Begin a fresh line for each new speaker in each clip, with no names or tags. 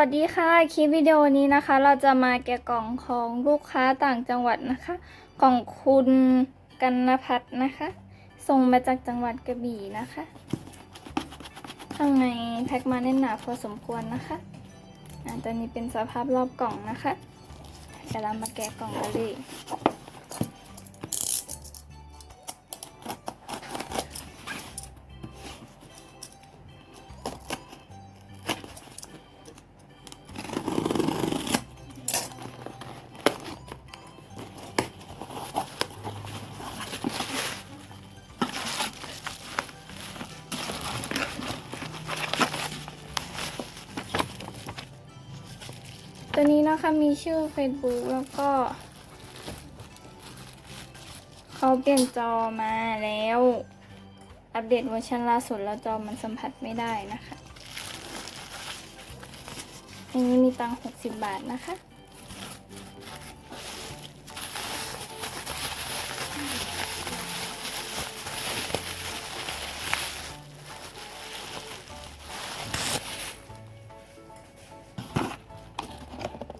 วัสดีค่ะ คลิปวิดีโอนี้นะคะ เราจะมาแกะกล่องของลูกค้าต่างจังหวัดนะคะของคุณกันนพัฒน์นะคะ ส่งมาจากจังหวัดกระบี่นะคะข้างในแพ็คมาแน่นหนาพอสมควรนะคะอ่าตัวนี้เป็นสภาพรอบกล่องนะคะเดี๋ยวเรามาแกะกล่องกันเลย ตัวนี้นะคะมีชื่อ Facebook แล้วก็ เขาเปลี่ยนจอมาแล้ว อัปเดตเวอร์ชันล่าสุดแล้วจอมันสัมผัสไม่ได้นะคะ อันนี้มีตังค์60 บาทนะคะ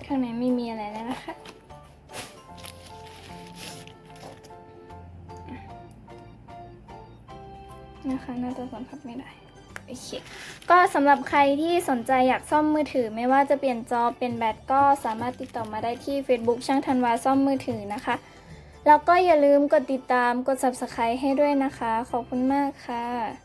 ข้างในไม่มีอะไรแล้วนะคะ นะคะน่าจะสัมผัสไม่ได้โอเคก็สำหรับใครที่สนใจอยากซ่อมมือถือ ไม่ว่าจะเปลี่ยนจอเป็นแบตก็สามารถติดต่อมาได้ที่ Facebook ช่างธันวาซ่อมมือถือนะคะ แล้วก็อย่าลืมกดติดตามกด Subscribe ให้ด้วยนะคะ ขอบคุณมากค่ะ